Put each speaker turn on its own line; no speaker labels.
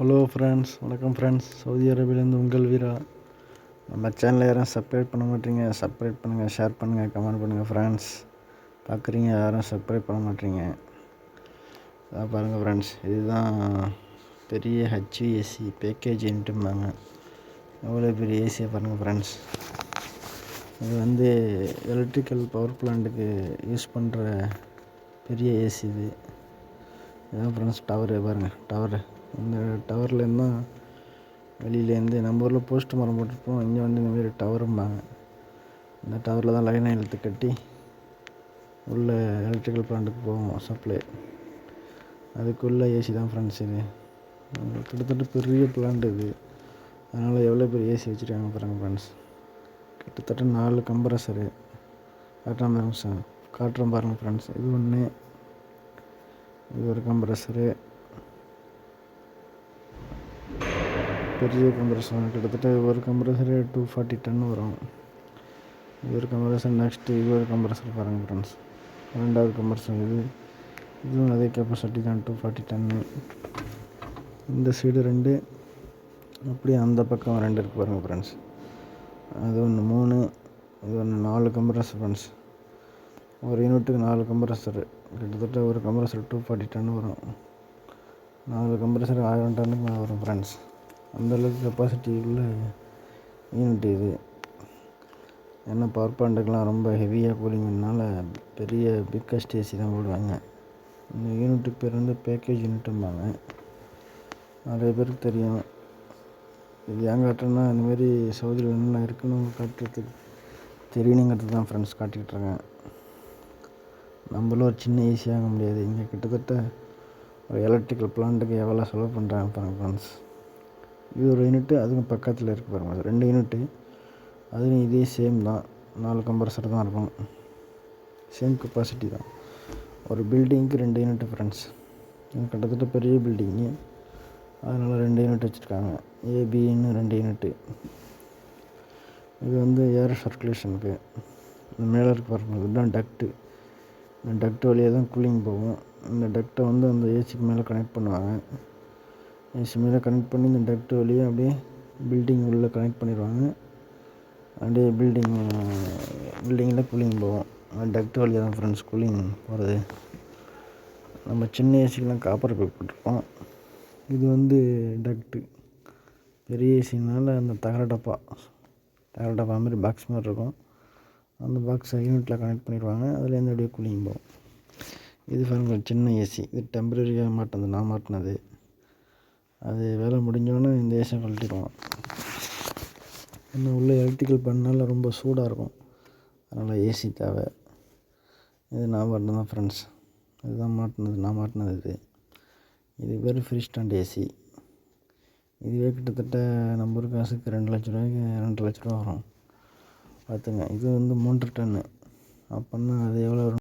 Hello friends வணக்கம் friends Saudi அரேபியிலேருந்து உங்கள் வீரா. நம்ம சேனலை யாரும் சப்ஸ்கிரைப் பண்ண மாட்டீங்க சப்ஸ்கிரைப் பண்ணுங்கள் ஷேர் பண்ணுங்கள் கமெண்ட் பண்ணுங்கள் ஃப்ரெண்ட்ஸ் பார்க்குறீங்க யாரும் சப்ஸ்கிரைப் பண்ண மாட்டீங்க. அதான் பாருங்கள் ஃப்ரெண்ட்ஸ் இதுதான் பெரிய ஹச்விஎஸ்சி பேக்கேஜின்ட்டும்பாங்க எவ்வளோ பெரிய ஏசியை பாருங்கள் ஃப்ரெண்ட்ஸ் இது வந்து எலக்ட்ரிக்கல் பவர் பிளான்ட்டுக்கு யூஸ் பண்ணுற பெரிய ஏசி இது. இதான் ஃப்ரெண்ட்ஸ் டவரு பாருங்கள் டவரு இந்த டவர்லேருந்து தான் வெளியிலேருந்து நம்ம ஊரில் போஸ்ட் மரம் போட்டிருப்போம். இங்கே வந்து இந்தமாரி டவரும்பாங்க இந்த டவரில் தான் லைனை இழுத்து கட்டி உள்ளே எலக்ட்ரிக்கல் பிளான்ட்டுக்கு போவோம் சப்ளை அதுக்குள்ளே ஏசி தான் ஃப்ரெண்ட்ஸ் இது. கிட்டத்தட்ட பெரிய பிளான்ட் இது. அதனால் எவ்வளோ பெரிய ஏசி வச்சுருக்காங்க பாருங்க ஃப்ரெண்ட்ஸ் கிட்டத்தட்ட நாலு கம்ப்ரஸரு காட்டுறேன் பாருங்க சார் காட்டுறேன் பாருங்கள் ஃப்ரெண்ட்ஸ் இது ஒன்று இது ஒரு கம்ப்ரஸரு பெரிய கம்ப்ரஸர் கிட்டத்தட்ட ஒரு கம்ப்ரஸரு டூ ஃபார்ட்டி டன் வரும். இது ஒரு கம்ப்ரஸர் நெக்ஸ்ட்டு இது ஒரு கம்ப்ரஸர் பாருங்கள் ஃப்ரெண்ட்ஸ் ரெண்டாவது கம்ப்ரஸர் இது. இதுவும் அதே கெப்பாசிட்டி தான் டூ ஃபார்ட்டி டன்னு இந்த சைடு ரெண்டு அப்படியே அந்த பக்கம் ரெண்டு இருக்குது பாருங்கள் ஃப்ரெண்ட்ஸ் அது ஒன்று மூணு இது ஒன்று நாலு கம்ப்ரஸர் ஃப்ரெண்ட்ஸ் ஒரு யூனிட்டுக்கு நாலு கம்ப்ரஸர் கிட்டத்தட்ட ஒரு கம்ப்ரஸர் டூ ஃபார்ட்டி டன் வரும். நாலு கம்ப்ரஸர் ஆயிரம் டன்னுக்கு மேலே வரும் ஃப்ரெண்ட்ஸ் அந்தளவுக்கு கெப்பாசிட்டி உள்ள யூனிட் இது. ஏன்னா பவர் பிளான்ட்டுக்கெலாம் ரொம்ப ஹெவியாக கூலிங்கிறதுனால பெரிய பிக்கஸ்ட் ஏசி தான் போடுவாங்க. இந்த யூனிட்டுக்கு பேர் வந்து பேக்கேஜ் யூனிட்டும்பாங்க நிறைய பேருக்கு தெரியும். இது ஏன் காட்டுறேன்னா இந்தமாரி சவுதியில் என்னென்ன இருக்குன்னு காட்டுறதுக்கு தெரியணுங்கிறது தான் ஃப்ரெண்ட்ஸ் காட்டிக்கிட்டு இருக்கேன் நம்மளும் ஒரு சின்ன ஈஸியாக முடியாது. இங்கே கிட்டத்தட்ட ஒரு எலக்ட்ரிக்கல் பிளான்ட்டுக்கு எவ்வளோ செலவு பண்ணுறாங்க பாருங்கள் ஃப்ரெண்ட்ஸ் இது ஒரு யூனிட்டு அதுக்கும் பக்கத்தில் இருக்குது பாருங்கள் ரெண்டு யூனிட்டு. அதுவும் இதே சேம் தான். நாலு கம்ப்ரஸர் தான் இருக்கும். சேம் கெப்பாசிட்டி தான். ஒரு பில்டிங்க்கு ரெண்டு யூனிட்டு ஃப்ரெண்ட்ஸ் கிட்டத்தட்ட பெரிய பில்டிங்கு அதனால் ரெண்டு யூனிட் வச்சுருக்காங்க. ஏபின்னு ரெண்டு யூனிட்டு. இது வந்து ஏர் சர்க்குலேஷனுக்கு மேலே இருக்க பாருங்கள் இதுதான் டக்ட்டு இந்த டக்ட் வழியாக தான் கூலிங் போகும். இந்த டக்ட்டை வந்து அந்த ஏசிக்கு மேலே கனெக்ட் பண்ணுவாங்க. ஏசி கனெக்ட் பண்ணி இந்த டக்ட் வழியாக அப்படியே பில்டிங் உள்ளே கனெக்ட் பண்ணிடுவாங்க. அப்படியே பில்டிங் பில்டிங்கில் கூலிங் போகும். டக்ட் வழியாக தான் ஃப்ரெண்ட்ஸ் கூலிங் போகிறது நம்ம சின்ன ஏசிக்கெலாம் காப்பர் பைப் போட்டிருப்போம். இது வந்து டக்ட்டு பெரிய ஏசினால அந்த தகர டப்பா தகர டப்பா மாதிரி பாக்ஸ் மாதிரி இருக்கும். அந்த பாக்ஸை யூனிட்டில் கனெக்ட் பண்ணிடுவாங்க. அதுலேருந்து அப்படியே கூலிங் போகும். இது பாருங்க சின்ன ஏசி இது டெம்பரரியாக மாட்டினது நான் மாட்டினது. அது வேலை முடிஞ்சோடனே இந்த ஏசியை கழட்டிடுவோம் இன்னும் உள்ள எலக்ட்ரிக்கல் பண்ணால ரொம்ப சூடாக இருக்கும். அதனால் ஏசி தேவை. இது நான் மாட்டினது தான் ஃப்ரெண்ட்ஸ் இதுதான் மாட்டினது நான் மாட்டினது இது. இது பேர் ஃப்ரீ ஸ்டாண்ட் ஏசி இதுவே கிட்டத்தட்ட நம்ம ஒரு காசுக்கு ரெண்டு லட்ச ரூபாய்க்கு ரெண்டு லட்ச ரூபா வரும். பார்த்துங்க இது வந்து மூன்று டன்னு அப்போன்னா அது எவ்வளோ வரும்